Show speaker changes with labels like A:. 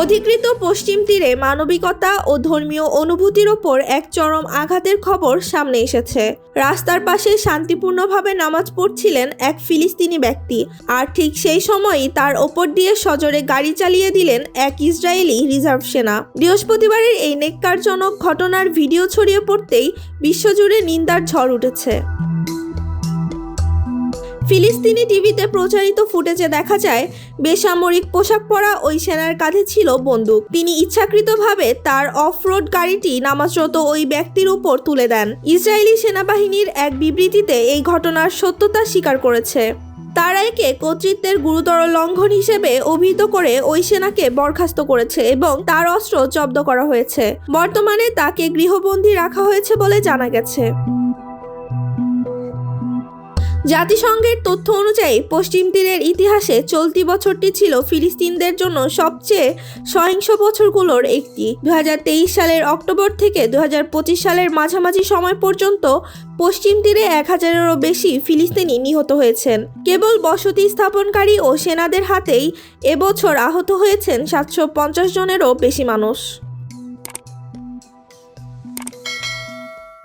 A: অধিকৃত পশ্চিম তীরে মানবিকতা ও ধর্মীয় অনুভূতির ওপর এক চরম আঘাতের খবর সামনে এসেছে। রাস্তার পাশে শান্তিপূর্ণভাবে নামাজ পড়ছিলেন এক ফিলিস্তিনি ব্যক্তি আর ঠিক সেই সময়ই তার ওপর দিয়ে সজোরে গাড়ি চালিয়ে দিলেন এক ইসরায়েলি রিজার্ভ সেনা। বৃহস্পতিবারের এই নেককারজনক ঘটনার ভিডিও ছড়িয়ে পড়তেই বিশ্বজুড়ে নিন্দার ঝড় উঠেছে। ফিলিস্তিনি টিভিতে প্রচারিত ফুটেজে দেখা যায়, বেসামরিক পোশাক পরা ওই সেনার কাঁধে ছিল বন্দুক। তিনি ইচ্ছাকৃতভাবে তার অফ রোড গাড়িটি নামাজরত ওই ব্যক্তির উপর তুলে দেন। ইসরায়েলি সেনাবাহিনীর এক বিবৃতিতে এই ঘটনার সত্যতা স্বীকার করেছে। তারা একে কর্তৃত্বের গুরুতর লঙ্ঘন হিসেবে অভিহিত করে ওই সেনাকে বরখাস্ত করেছে এবং তার অস্ত্র জব্দ করা হয়েছে। বর্তমানে তাকে গৃহবন্দী রাখা হয়েছে বলে জানা গেছে। জাতিসংঘের তথ্য অনুযায়ী পশ্চিম তীরের ইতিহাসে চলতি বছরটি ছিল ফিলিস্তিনদের জন্য সবচেয়ে সহিংস বছরগুলোর একটি। দু হাজার তেইশ সালের অক্টোবর থেকে দু হাজার পঁচিশ সালের মাঝামাঝি সময় পর্যন্ত পশ্চিম তীরে এক হাজারেরও বেশি ফিলিস্তিনি নিহত হয়েছেন। কেবল বসতি স্থাপনকারী ও সেনাদের হাতেই এবছর আহত হয়েছেন সাতশো পঞ্চাশ জনেরও বেশি মানুষ।